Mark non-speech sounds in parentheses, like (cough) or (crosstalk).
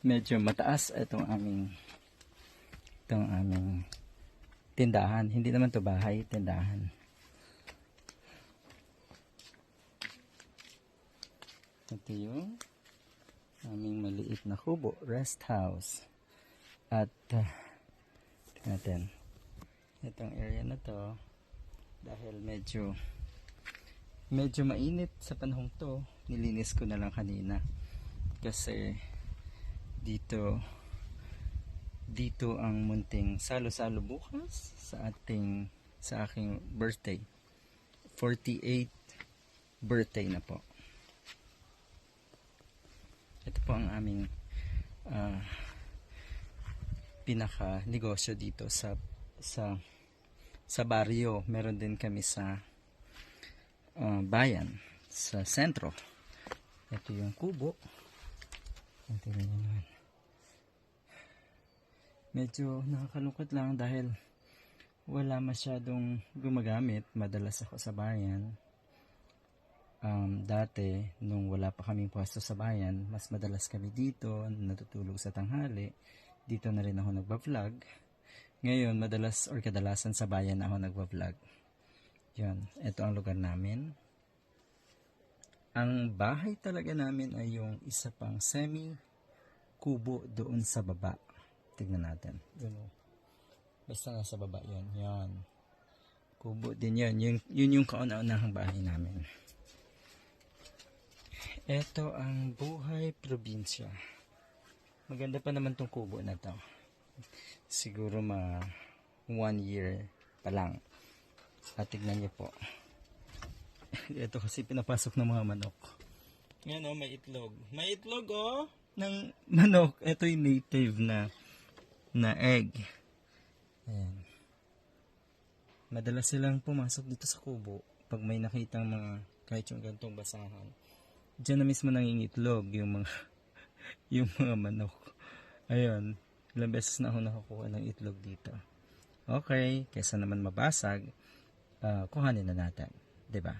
medyo mataas itong aming itong aming tindahan. Hindi naman to bahay, tindahan. Ito yung aming maliit na kubo, rest house. At uh, natin. Itong area na to dahil medyo medyo mainit sa panahong to nilinis ko na lang kanina kasi dito dito ang munting salo-salo bukas sa ating sa aking birthday. 48 birthday na po. Ito po ang aming ah, pinaka negosyo dito sa sa sa baryo. Meron din kami sa ah, bayan sa sentro. Ito yung kubo rin yun naman. Medyo nakakalungkot lang dahil wala masyadong gumagamit madalas ako sa bayan. Um, dati nung wala pa kaming pwesto sa bayan mas madalas kami dito natutulog sa tanghali. Dito na rin ako nagba-vlog ngayon madalas or kadalasan sa bayan ako nagba-vlog yun ito ang lugar namin. Ang bahay talaga namin ay yung isa pang semi kubo doon sa baba. Tignan natin. Yun o. basta nasa baba yun yan kubo din yun. Yun, yun yung kauna-unahang bahay namin. Ito ang buhay probinsya. Maganda pa naman tong kubo na to. Siguro ma one year pa lang. At tignan niyo po. (laughs) Ito kasi pinapasok ng mga manok. Yan o may itlog. May itlog oh ng manok ito yung native na na egg ayan madalas silang pumasok dito sa kubo pag may nakitang mga kahit yung gantong basahan Diyan na mismo nangingitlog yung mga (laughs) yung mga manok. Ayun, ilang beses na ako nakakuha ng itlog dito. Okay, kesa naman mabasag, ah, kuhanin na natin, ba?